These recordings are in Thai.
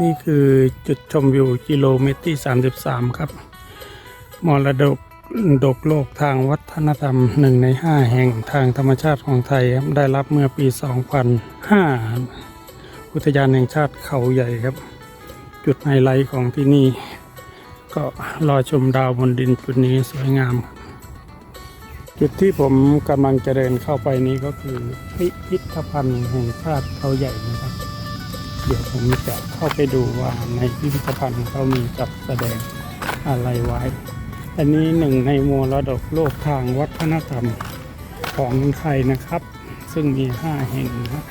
นี่คือจุดชมวิวกิโลเมตรที่ 33 ครับ มรดกดกโลกทางวัฒนธรรมหนึ่งใน 5 แห่งทางธรรมชาติของไทยครับได้รับเมื่อปี 2005 อุทยานแห่งชาติเขาใหญ่ครับ จุดไฮไลท์ของที่นี่ ก็รอชมดาวบนดินจุดนี้สวยงาม จุดที่ผมกำลังจะเดินเข้าไปนี้ก็คือพิพิธภัณฑ์แห่งชาติเขาใหญ่นะครับ เดี๋ยวผมจะเข้าไปดูว่าในพิพิธภัณฑ์เขามีจัดแสดงอะไรไว้ อันนี้หนึ่งในมรดกโลกทางวัฒนธรรมของไทยนะครับ ซึ่งมี 5 แห่งนะ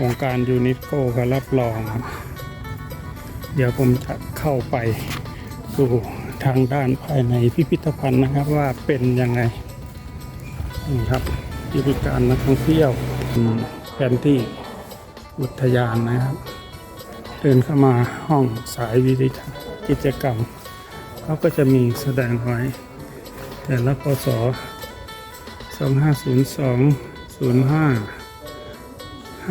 องค์การยูนิสโกก็รับรองครับ เดี๋ยวผมจะเข้าไปดูทางด้านภายในพิพิธภัณฑ์นะครับว่าเป็นยังไงนี่ครับบริการนักท่องเที่ยวแผนที่ อุทยานนะครับ เดินเข้ามาห้องสายวิทยากิจกรรมเขาก็จะมีแสดงไว้ แต่ละพศ2502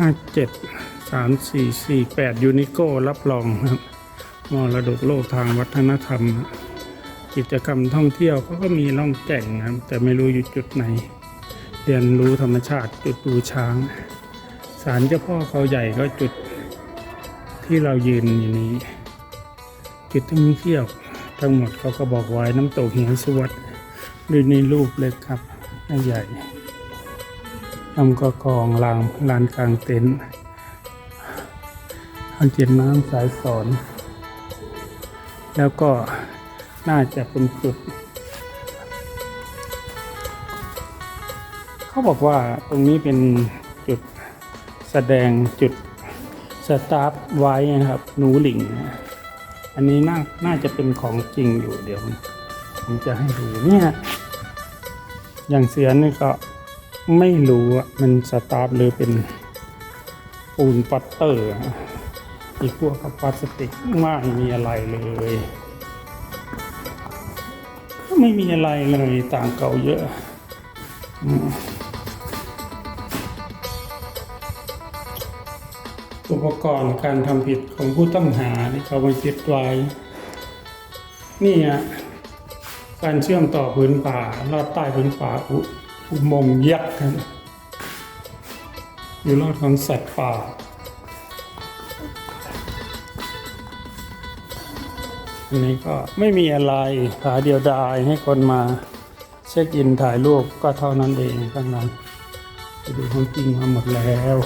05 57 3448 ยูนิโกรับรองครับมรดกโลกทางวัฒนธรรม กิจกรรมท่องเที่ยวเขาก็มีล่องแก่งนะครับแต่ไม่รู้อยู่จุดไหน เรียนรู้ธรรมชาติจุดดูช้าง ศาลเจ้าพ่อเขาใหญ่ก็จุดที่เรายืนอยู่นี้ จุดท่องเที่ยวทั้งหมดเขาก็บอกไว้น้ำตกเหวสวัสดดูในรูปเล็กครับใหญ่ลำกระกองลางลานกลางเต็นท์อันเจ็ดน้ำสายสอน แล้วก็น่าจะเป็นจุด เขาบอกว่าตรงนี้เป็นจุด แสดงจุดสตาร์ทไว้นะครับหนูหลิงนะอันนี้น่าน่าจะเป็นของจริงอยู่เดี๋ยวผมจะให้ดูเนี่ยอย่างเสือนี่ก็ไม่รู้ว่ามันสตาร์ทหรือเป็นปูนปัตเตอร์อะอีกพวกกับพลาสติกไม่มีอะไรเลยไม่มีอะไรเลยต่างเก่าเยอะ อุปกรณ์การทำผิดของผู้ต้องหาที่เขามายึดไว้นี่ฮะการเชื่อมต่อพื้นป่าลอดใต้พื้นป่าอุอุโมงค์ยักษ์ครับอยู่รอดของสัตว์ป่าอันนี้ก็ไม่มีอะไรผาเดียวดายให้คนมาเช็คอินถ่ายรูปก็เท่านั้นเองทั้งนั้นไปดูของจริงมาหมดแล้ว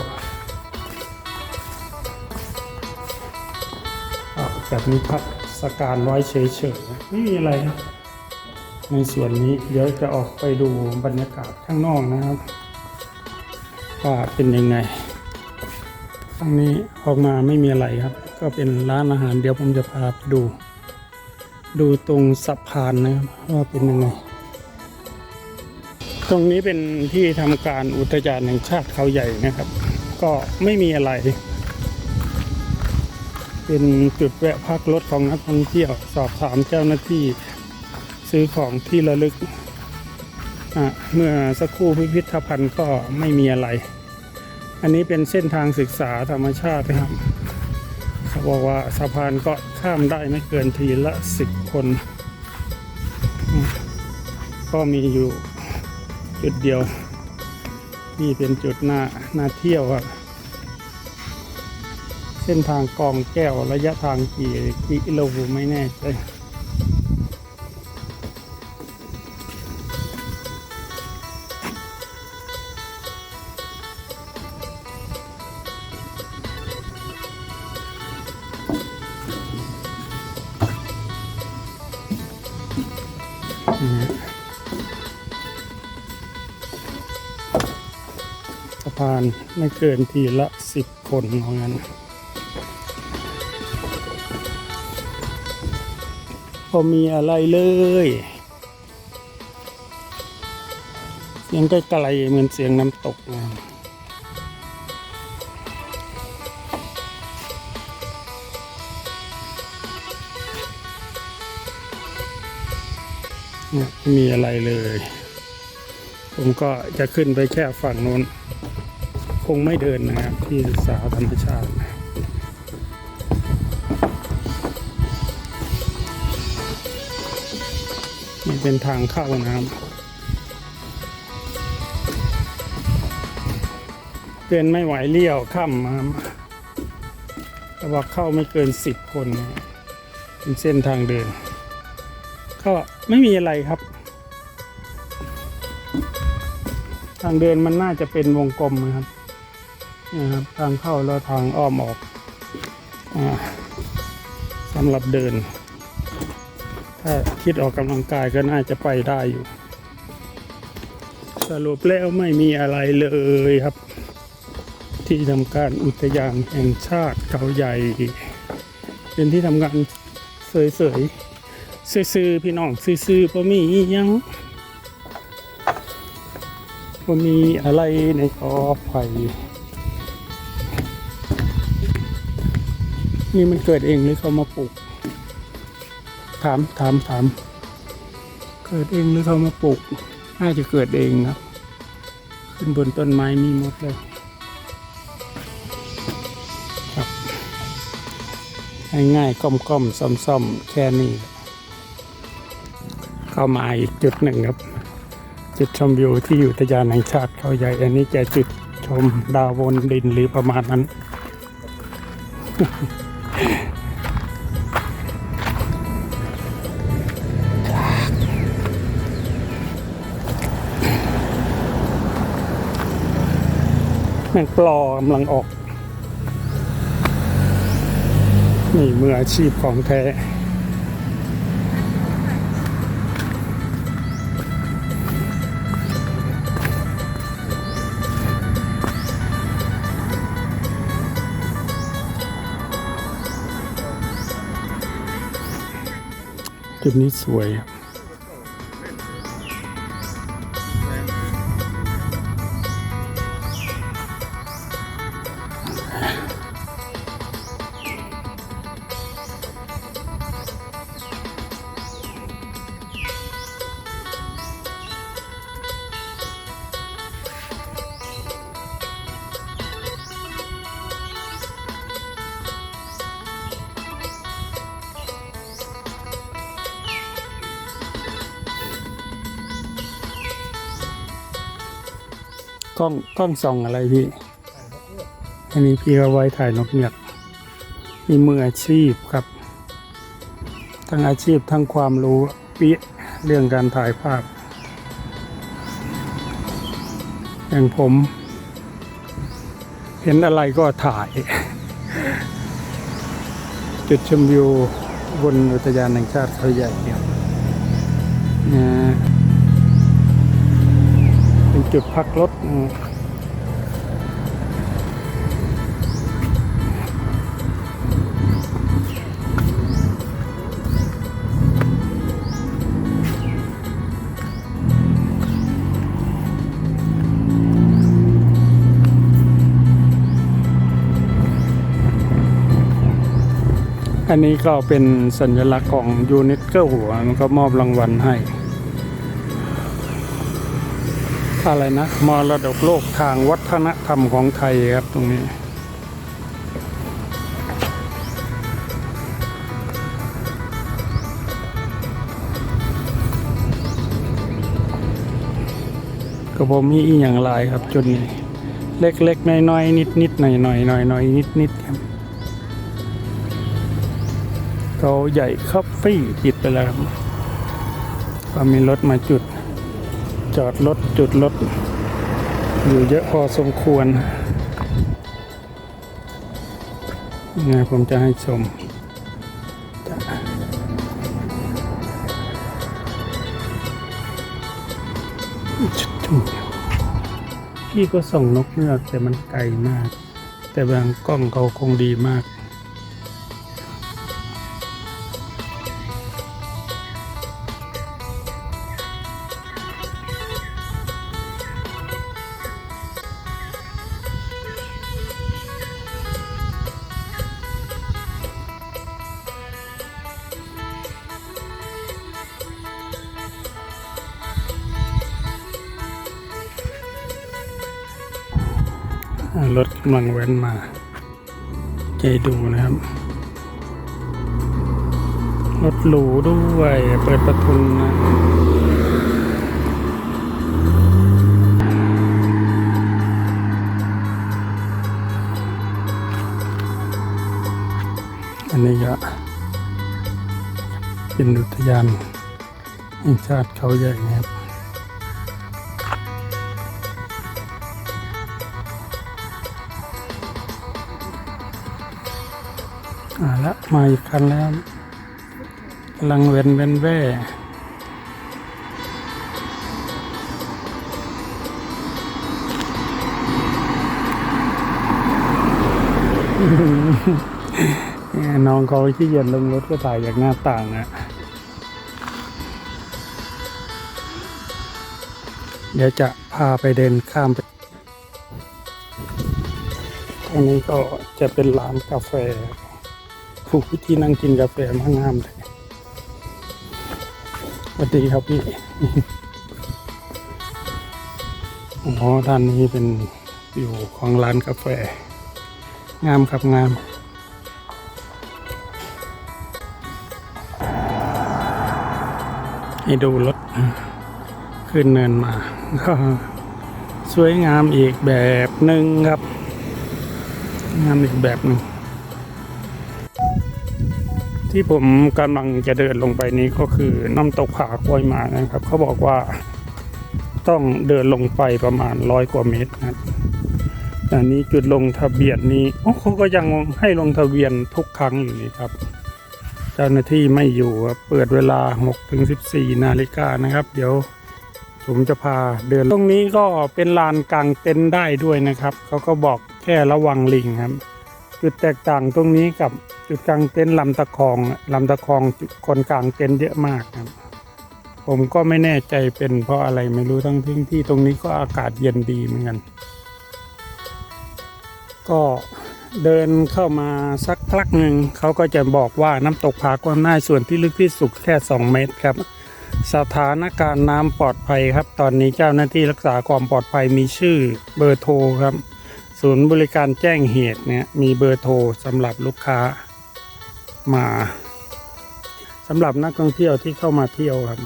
แบบนี้พักสการไว้เฉยๆไม่มีอะไรในส่วนนี้เดี๋ยวจะออกไปดูบรรยากาศข้างนอกนะครับว่าเป็นยังไงข้างนี้ออกมาไม่มีอะไรครับ ก็เป็นร้านอาหารเดี๋ยวผมจะพาไปดู ดูตรงสะพานนะครับว่าเป็นยังไง ตรงนี้เป็นที่ทำการอุทยานแห่งชาติเขาใหญ่นะครับ ก็ไม่มีอะไร เป็นจุดแวะพักรถของนักท่องเที่ยว สอบถามเจ้าหน้าที่ซื้อของที่ระลึกอะเมื่อสักครู่พิพิธภัณฑ์ก็ไม่มีอะไร อันนี้เป็นเส้นทางศึกษาธรรมชาตินะครับเขาบอกว่าสะพานก็ข้ามได้ไม่เกินทีละสิบคน ก็มีอยู่จุดเดียวที่เป็นจุดหน้าหน้าเที่ยวครับ เส้นทางกองแก้วระยะทางกี่กิโลไม่แน่ใจนี่ฮะสะพานไม่เกินทีละสิบคนของงั้น อมีอะไรเลยเสียงไกลๆเหมือนเสียงน้ำตกนะไม่มีอะไรเลย ผมก็จะขึ้นไปแค่ฝั่งโน้น คงไม่เดินนะครับที่ศึกษาธรรมชาติ นี่เป็นทางเข้านะครับเดินไม่ไหวเลี้ยวค่ำนะครับแต่ว่าเข้าไม่เกินสิบคน เป็นเส้นทางเดิน ก็ไม่มีอะไรครับ ทางเดินมันน่าจะเป็นวงกลมนะครับนะครับทางเข้าแล้วทางอ้อมออกอสำหรับเดิน ถ้าคิดออกกำลังกายก็น่าจะไปได้อยู่ สรุปแล้วไม่มีอะไรเลยครับ ที่ทำการอุทยานแห่งชาติเขาใหญ่ เป็นที่ทำงานเสยๆซื่อๆพี่น้องซื่อๆพอมียังพอมีอะไรในกอไผ่นี่มันเกิดเองหรือเขามาปลูก ถามถามถามเกิดเองหรือเขามาปลูก น่าจะเกิดเองครับ ขึ้นบนต้นไม้มีหมดเลยครับง่ายๆก้มๆซ่อมๆแค่นี้ เข้ามาอีกจุดหนึ่งครับ จุดชมวิวที่อยู่ทยานแห่งชาติเขาใหญ่ อันนี้จะจุดชมดาวบนดินหรือประมาณนั้น แมงปลอกำลังออก นี่มืออาชีพของแท้จุดนี้สวยครับ ล้องกล้องส่องอะไรพี่ อันนี้พี่เอาไว้ถ่ายนกเงือกมีมืออาชีพครับ ทั้งอาชีพทั้งความรู้ปีเรื่องการถ่ายภาพ อย่างผม เห็นอะไรก็ถ่าย จุดชมวิวบนอุทยานแห่งชาติเขาใหญ่เนี่ย จุดพักรถอันนี้ก็เป็นสัญลักษณ์ของยูนิตเกอร์หัวมันก็มอบรางวัลให้ อะไรนะมรดกโลกทางวัฒนธรรมของไทยครับตรงนี้ ก็ผมมีอีอย่างลายครับจุดนี้ เล็กๆน้อยๆนิดๆหน่อยๆหน่อยๆนิดๆครับเขาใหญ่คอฟฟี่ติดไปแล้วครับก็มีรถมาจุด จอดรถจุดรถ อยู่เยอะพอสมควรยังไงผมจะให้ชมพี่ก็ส่องนกเงือกแต่มันไกลมาก แต่บางกล้องเขาคงดีมาก รถกำลังแว้นมา ใจดูนะครับ รถหรูด้วย เปิดประทุนนะอันนี้ก็เป็นอุทยานแห่งชาติเขาใหญ่นะครับ มาอีกคันแล้วกำลังเวนเวนแว่น้องเขาขี้เกียจลงรถก็ถ่ายจากหน้าต่างอะเดี๋ยวจะพาไปเดินข้ามไปตรงนี้ก็จะเป็นร้านกาแฟ ถูกวิธีนั่งกินกาแฟมางามเลยสวัสดีครับพี่อ๋อด้านนี้เป็นอยู่ของร้านกาแฟ งามครับงามให้ดูรถขึ้นเนินมา ก็สวยงามอีกแบบหนึ่งครับ งามอีกแบบหนึ่ง ที่ผมกำลังจะเดินลงไปนี้ก็คือน้ำตกผากล้วยมานะครับ เขาบอกว่าต้องเดินลงไปประมาณร้อยกว่าเมตรนะอันนี้จุดลงทะเบียนนี้โอ้เขาก็ยังให้ลงทะเบียนทุกครั้งอยู่นี่ครับ เจ้าหน้าที่ไม่อยู่ครับเปิดเวลา6ถึง14 นาฬิกานะครับ เดี๋ยวผมจะพาเดินตรงนี้ก็เป็นลานกลางเต็นท์ได้ด้วยนะครับ เขาก็บอกแค่ระวังลิงครับ จุดแตกต่างตรงนี้กับ จุดกลางเต็นท์ลำตะคองลำตะคองคนกลางเต็นท์เยอะมากครับ ผมก็ไม่แน่ใจเป็นเพราะอะไรไม่รู้ทั้งที่ที่ตรงนี้ก็อากาศเย็นดีเหมือนกัน ก็เดินเข้ามาสักพักหนึ่งเขาก็จะบอกว่าน้ำตกผากว้างหน้าส่วนที่ลึกที่สุดแค่ 2 เมตรครับสถานการณ์น้ำปลอดภัยครับ ตอนนี้เจ้าหน้าที่รักษาความปลอดภัยมีชื่อเบอร์โทรครับ ศูนย์บริการแจ้งเหตุเนี่ยมีเบอร์โทรสำหรับลูกค้า มาสำหรับนักท่องเที่ยวที่เข้ามาเที่ยวครับ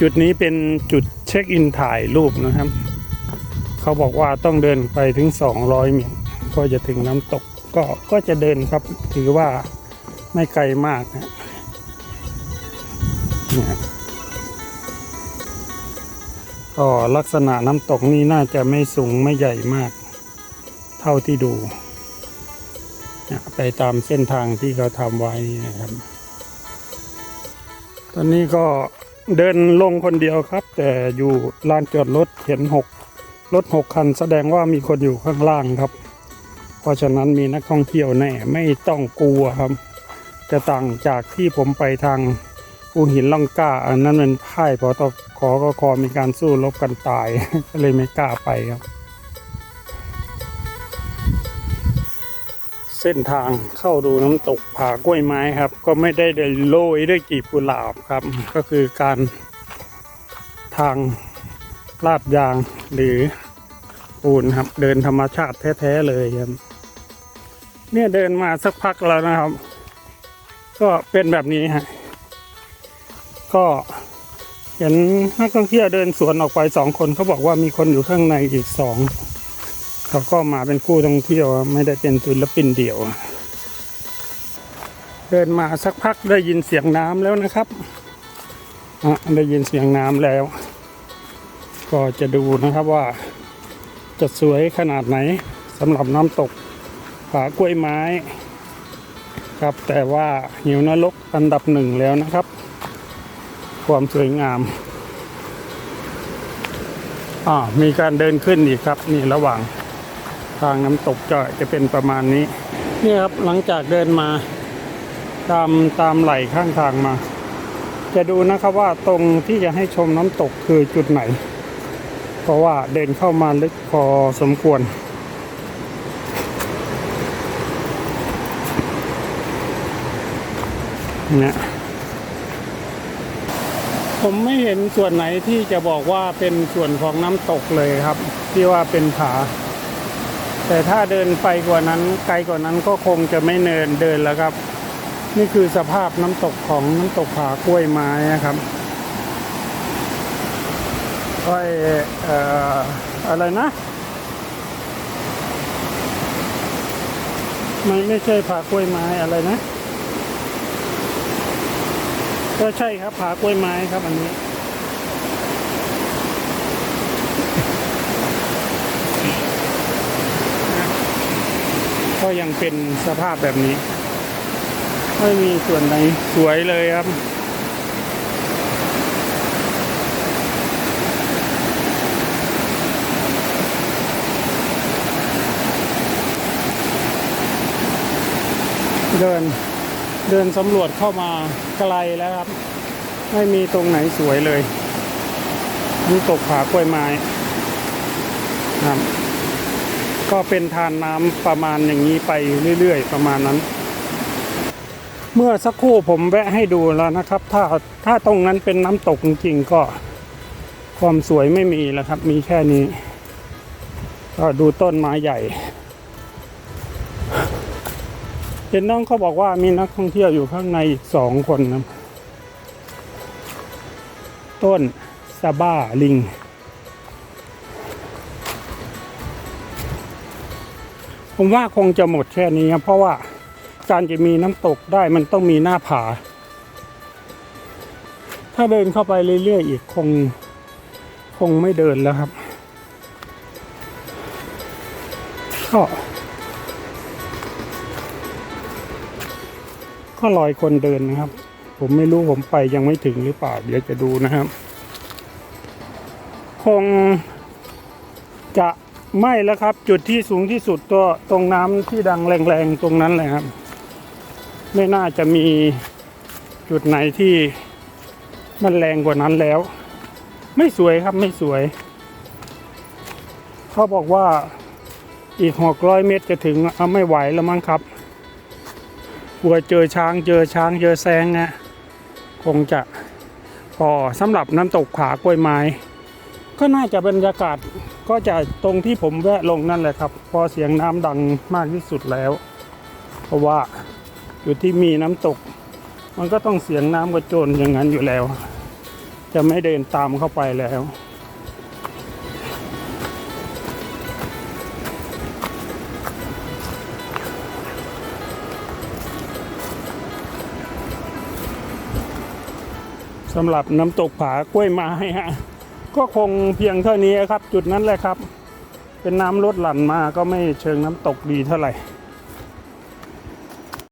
จุดนี้เป็นจุดเช็คอินถ่ายรูปนะครับ เขาบอกว่าต้องเดินไปถึง 200เมตรก็จะถึงน้ำตกก็ก็จะเดินครับ ถือว่าไม่ไกลมากนะเนี่ยก็ลักษณะน้ำตกนี่น่าจะไม่สูงไม่ใหญ่มาก เท่าที่ดู ไปตามเส้นทางที่เขาทำไว้นี่นะครับ ตอนนี้ก็เดินลงคนเดียวครับ แต่อยู่ลานจอดรถเห็นหกรถหกคัน แสดงว่ามีคนอยู่ข้างล่างครับ เพราะฉะนั้นมีนักท่องเที่ยวแน่ไม่ต้องกลัวครับ จะต่างจากที่ผมไปทางภูหินล่องกล้า อันนั้นเป็นพ่ายพอตขอก็คอมีการสู้รบกันตาย ก็เลยไม่กล้าไปครับ เส้นทางเข้าดูน้ำตกผากล้วยไม้ครับ ก็ไม่ได้ได้โรยด้วยกีบกุหลาบครับ ก็คือการทางลาดยางหรือปูนครับ เดินธรรมชาติแท้ๆเลยครับเนี่ยเดินมาสักพักแล้วนะครับ ก็เป็นแบบนี้ฮะก็เห็นนักท่องเที่ยวเดินสวนออกไปสองคนเขาบอกว่ามีคนอยู่ข้างในอีกสอง เขาก็มาเป็นคู่ท่องเที่ยวไม่ได้เป็นศิลปินเดี่ยว เดินมาสักพักได้ยินเสียงน้ำแล้วนะครับอะได้ยินเสียงน้ำแล้ว ก็จะดูนะครับว่า จะสวยขนาดไหนสำหรับน้ำตกผากล้วยไม้ ครับแต่ว่าหิวนรกอันดับหนึ่งแล้วนะครับ ความสวยงามอ่ามีการเดินขึ้นอีกครับ นี่ระหว่าง ทางน้ำตกจะจะเป็นประมาณนี้ นี่ครับหลังจากเดินมา ตามตามไหลข้างทางมา จะดูนะครับว่าตรงที่จะให้ชมน้ำตกคือจุดไหน เพราะว่าเดินเข้ามาลึกพอสมควรเนี่ยผมไม่เห็นส่วนไหนที่จะบอกว่าเป็นส่วนของน้ำตกเลยครับ ที่ว่าเป็นผา แต่ถ้าเดินไปกว่านั้นไกลกว่านั้นก็คงจะไม่เนินเดินแล้วครับ นี่คือสภาพน้ำตกของน้ำตกผากล้วยไม้นะครับก้อยอะไรนะไม่ไม่ใช่ผากล้วยไม้อะไรนะ ก็ใช่ครับผากล้วยไม้ครับอันนี้ ก็ยังเป็นสภาพแบบนี้ ไม่มีส่วนไหนสวยเลยครับเดินเดินสำรวจเข้ามาไกลแล้วครับ ไม่มีตรงไหนสวยเลยน้ำตกผากล้วยไม้ครับ ก็เป็นทานน้ำประมาณอย่างนี้ไปเรื่อยๆ ประมาณนั้น เมื่อสักครู่ผมแวะให้ดูแล้วนะครับ ถ้าถ้าตรงนั้นเป็นน้ำตกจริงๆก็ความสวยไม่มีแล้วครับ มีแค่นี้ ก็ดูต้นไม้ใหญ่เห็นน้องเขาบอกว่ามีนักท่องเที่ยวอยู่ข้างในอีกสองคนนะต้นซาบ้าลิง ผมว่าคงจะหมดแค่นี้ครับเพราะว่าการจะมีน้ำตกได้มันต้องมีหน้าผา ถ้าเดินเข้าไปเรื่อยๆอีกคงคงไม่เดินแล้วครับก็ก็ลอยคนเดินนะครับ ผมไม่รู้ผมไปยังไม่ถึงหรือเปล่า เดี๋ยวจะดูนะครับ คงจะ ไม่แล้วครับ จุดที่สูงที่สุดก็ตรงน้ำที่ดังแรงๆตรงนั้นแหละครับ ไม่น่าจะมีจุดไหนที่มันแรงกว่านั้นแล้ว ไม่สวยครับไม่สวย เขาบอกว่าอีกหกร้อยเมตรจะถึงเอาไม่ไหวแล้วมั้งครับกลัวเจอช้างเจอช้างเจอแซงนะคงจะพอสำหรับน้ำตกขากล้วยไม้ ก็น่าจะบรรยากาศก็จะตรงที่ผมแวะลงนั่นแหละครับ พอเสียงน้ำดังมากที่สุดแล้ว เพราะว่าอยู่ที่มีน้ำตก มันก็ต้องเสียงน้ำกระโจนอย่างนั้นอยู่แล้ว จะไม่เดินตามเข้าไปแล้วสำหรับน้ำตกผากล้วยไม้ฮะ ก็คงเพียงเท่านี้ครับ จุดนั้นแหละครับ เป็นน้ำลดหลั่นมาก็ไม่เชิงน้ำตกดีเท่าไหร่